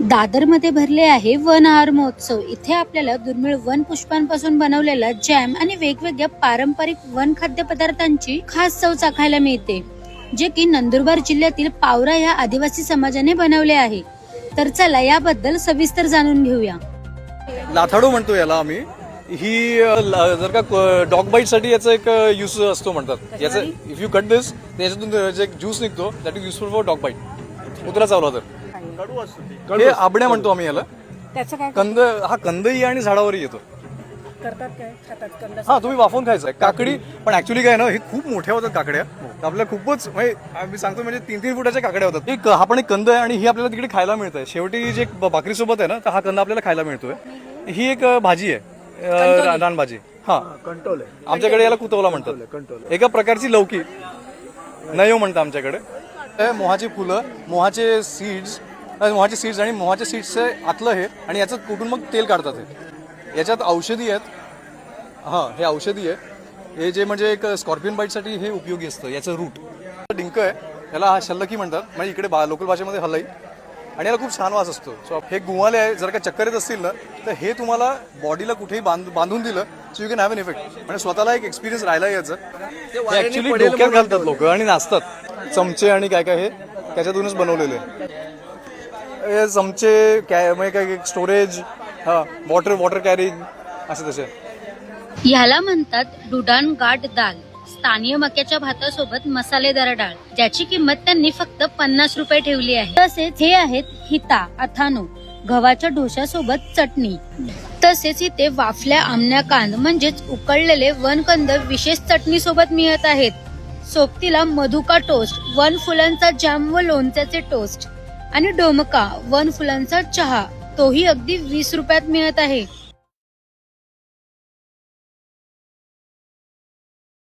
दादरमध्ये भरले आहे वन आहार महोत्सव. इथे आपल्याला दुर्मिळ वन पुष्पांपासून बनवलेला जॅम आणि वेगवेगळ्या पारंपरिक वन खाद्यपदार्थांची खास चव चाखायला मिळते जे की नंदुरबार जिल्ह्यातील पावरा या आदिवासी समाजाने बनवले आहे. तर चला याबद्दल सविस्तर जाणून घेऊया. लाथाडू म्हणतो याला आम्ही. ही जर का डॉग बाईटसाठी याचा एक यूज असतो म्हणतात. याचं इफ यू कट दिस याच्यातून जे एक ज्यूस निघतो that is useful for dog bite उतरा चावला तर हे आबड्या म्हणतो आम्ही याला. त्याचं काय कंद हा कंदही आणि झाडावरही येतो. करतात काय? खातात कंद हा तुम्ही वाफवून खायचं. काकडी पण ऍक्च्युली काय ना हे खूप मोठ्या होतात काकड्या. तर आपल्याला खूपच म्हणजे आम्ही सांगतो म्हणजे तीन तीन फुटाच्या काकड्या होतात. एक हा पण एक कंद आहे आणि ही आपल्याला तिकडे खायला मिळत आहे शेवटी जे भाकरी सोबत आहे ना तर हा कंद आपल्याला खायला मिळतोय. ही एक भाजी आहे. रानभाजी. हा. कंट्रोल आहे आमच्याकडे याला कुतवला म्हणतात. एका प्रकारची लौकी. नयो म्हणतात आमच्याकडे. हे मोहाची फुलं मोहाचे सीड्स मोहाचे सीड्स आणि मोहाच्या सीड्सचे आतलं हे आणि याचं कुठून मग तेल काढतात हे? याच्यात औषधी आहेत. हां हे औषधी आहे. हे जे म्हणजे एक स्कॉर्पियन बाईटसाठी हे उपयोगी असतं याचं रूट डिंक आहे याला हा शल्लकी म्हणतात. म्हणजे इकडे बा लोकल भाषेमध्ये हलई. आणि याला खूप छान वास असतो. सो हे गुवाले आहे जर का चक्कर येत असतील ना तर हे तुम्हाला बॉडीला कुठेही बांध बांधून दिलं so you can have an effect म्हणजे स्वतःला एक एक्सपिरियन्स राहिला याचं. हे ऍक्च्युली डोक्यात घालतात लोक आणि नाचतात. चमचे आणि काय काय हे त्याच्यातूनच बनवलेले हे चमचे म्हणजे काय स्टोरेज हा वॉटर वॉटर कॅरिंग असे तसे. ह्याला म्हणतात डुडान गाट दाल. स्थानीय मक्याच्या भातासोबत मसालेदार डाळ ज्याची किंमत त्यांनी फक्त पन्नास रुपये ठेवली आहे. तसेच हे आहेत हिता अथानो गव्हाच्या ढोशासोबत चटणी. तसेच इथे वाफल्या आमण्या कांद म्हणजेच उकळलेले वनकंद विशेष चटणी सोबत मिळत आहेत. सोबतीला मधुका टोस्ट वन फुलांचा जॅम व लोणच्याचे टोस्ट आणि डोमका वन फुलांचा चहा तोही अगदी वीस रुपयात मिळत आहे.